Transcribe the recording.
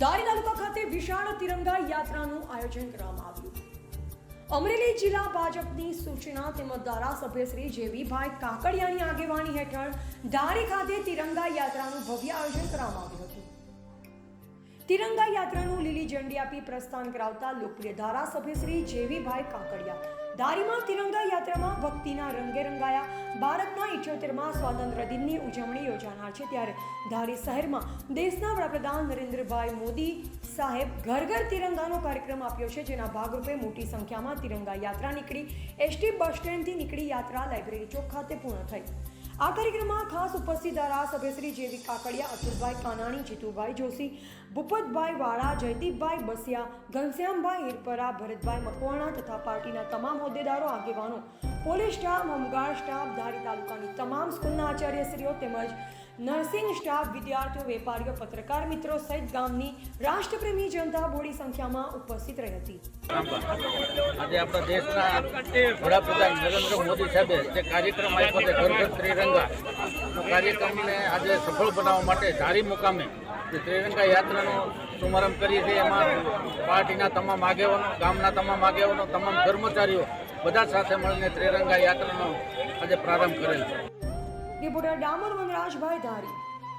ધારી તાલુકા ખાતે વિશાળ તિરંગા યાત્રાનું આયોજન કરવામાં આવ્યું. અમરેલી જિલ્લા ભાજપની સૂચના તેમજ ધારાસભ્ય શ્રી જેવીભાઈ કાકડિયાની આગેવાની હેઠળ ધારી ખાતે તિરંગા યાત્રાનું ભવ્ય આયોજન કરવામાં આવ્યું હતું. તિરંગા યાત્રાનું લીલી ઝંડી આપી પ્રસ્થાન કરાવતા લોકપ્રિય ધારાસભ્ય શ્રી જેવીભાઈ કાકડિયા. ધારીમાં તિરંગા યાત્રામાં ભક્તિના રંગે રંગાયા. ભારતના ઇઠ્યોતેરમાં સ્વાતંત્ર્ય દિનની ઉજવણી યોજાનાર છે. ત્યારે ધારી શહેરમાં દેશના વડાપ્રધાન નરેન્દ્રભાઈ મોદી સાહેબ ઘર ઘર તિરંગાનો કાર્યક્રમ આપ્યો છે. જેના ભાગરૂપે મોટી સંખ્યામાં તિરંગા યાત્રા નીકળી. એસટી બસ સ્ટેન્ડથી નીકળી યાત્રા લાઇબ્રેરી ચોક ખાતે પૂર્ણ થઈ. આ કાર્યક્રમમાં ખાસ ઉપસ્થિત ધારાસભ્ય શ્રી જેવી કાકડિયા, અતુલભાઈ કાનાણી, જીતુભાઈ જોશી, ભૂપતભાઈ વાળા, જયદીપભાઈ બસિયા, ઘનશ્યામભાઈ હિરપરા, ભરતભાઈ મકવાણા તથા પાર્ટીના તમામ હોદ્દેદારો, આગેવાનો, police staff home guard staff, Dhari તાલુકાની તમામ સ્કૂલના આચાર્યશ્રીઓ તેમજ નર્સિંગ સ્ટાફ વિદ્યાર્થીઓ, વેપારીઓ, પત્રકાર મિત્રો સહિત ગામની રાષ્ટ્રપ્રેમી જનતા મોડી સંખ્યામાં ઉપસ્થિત રહી હતી. આજે આપણા દેશના વડાપ્રધાન નરેન્દ્ર મોદી સાહેબે જે કાર્યક્રમ આપ્યો છે, ઘર ઘર ત્રિરંગા કાર્યક્રમને આજે સફળ બનાવવા માટે ધારી મુકામે જે ત્રિરંગા યાત્રાનો શુભારંભ કરીએ છીએ, એમાં પાર્ટીના તમામ આગેવાનો, ગામના તમામ આગેવાનો, તમામ કર્મચારીઓ બધા સાથે મળીને ત્રિરંગા યાત્રાનો આજે પ્રારંભ કરેલ છે. રિપોર્ટર ડામર વનરાજભાઈ ધારી